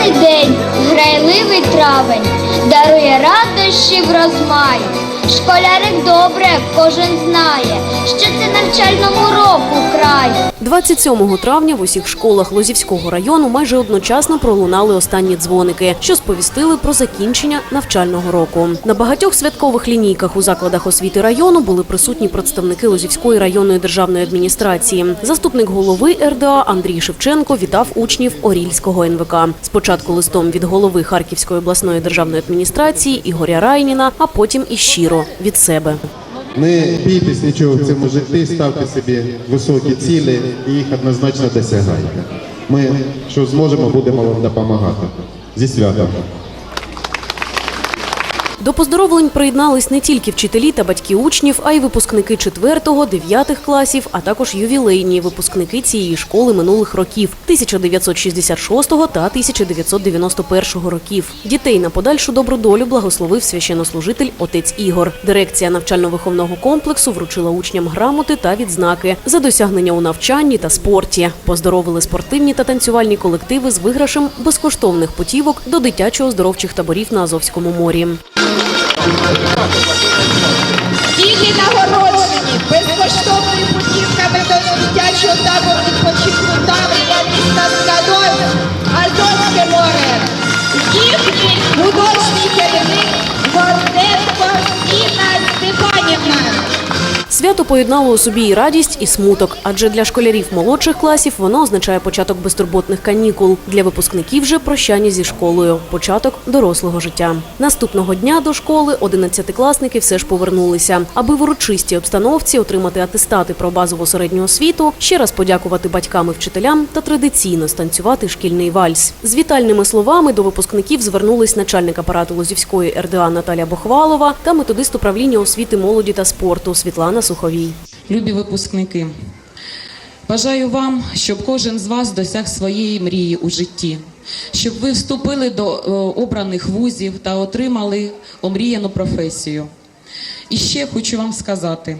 Весняний день, грайливий травень, дарує радощі в розмаї. Школярик добре кожен знає, що це навчальному року. 27 травня в усіх школах Лозівського району майже одночасно пролунали останні дзвоники, що сповістили про закінчення навчального року. На багатьох святкових лінійках у закладах освіти району були присутні представники Лозівської районної державної адміністрації. Заступник голови РДА Андрій Шевченко вітав учнів Орільського НВК. Спочатку листом від голови Харківської обласної державної адміністрації Ігоря Райніна, а потім і щиро від себе. Не бійтесь нічого в цьому житті, ставте собі високі цілі і їх однозначно досягайте. Ми, що зможемо, будемо вам допомагати. Зі святом! До поздоровлень приєднались не тільки вчителі та батьки учнів, а й випускники 4-9 класів, а також ювілейні випускники цієї школи минулих років 1966 та 1991 років. Дітей на подальшу добру долю благословив священнослужитель отець Ігор. Дирекція навчально-виховного комплексу вручила учням грамоти та відзнаки за досягнення у навчанні та спорті. Поздоровили спортивні та танцювальні колективи з виграшем безкоштовних путівок до дитячо-оздоровчих таборів на Азовському морі. Діти нагороджені безкоштовними путівками до дитячого табору Свято поєднало у собі і радість, і смуток, адже для школярів молодших класів воно означає початок безтурботних канікул. Для випускників же прощання зі школою, початок дорослого життя. Наступного дня до школи одинадцятикласники все ж повернулися, аби в урочистій обстановці отримати атестати про базову середню освіту, ще раз подякувати батькам і вчителям та традиційно станцювати шкільний вальс. З вітальними словами до випускників звернулись начальник апарату Лозівської РДА Наталя Бохвалова та методист управління освіти, молоді та спорту Світлана Суховій. Любі випускники, бажаю вам, щоб кожен з вас досяг своєї мрії у житті, щоб ви вступили до е, обраних вузів та отримали омріяну професію. І ще хочу вам сказати: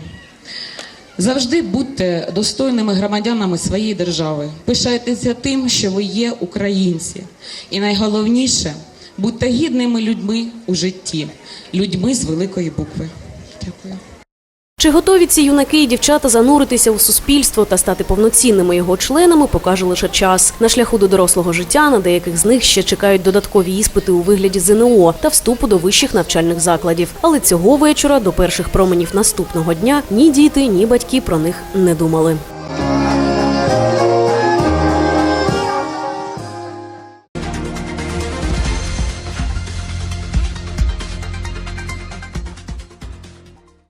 завжди будьте достойними громадянами своєї держави, пишайтеся тим, що ви є українці. І найголовніше будьте гідними людьми у житті, людьми з великої букви. Дякую. Чи готові ці юнаки і дівчата зануритися у суспільство та стати повноцінними його членами, покаже лише час. На шляху до дорослого життя на деяких з них ще чекають додаткові іспити у вигляді ЗНО та вступу до вищих навчальних закладів. Але цього вечора до перших променів наступного дня ні діти, ні батьки про них не думали.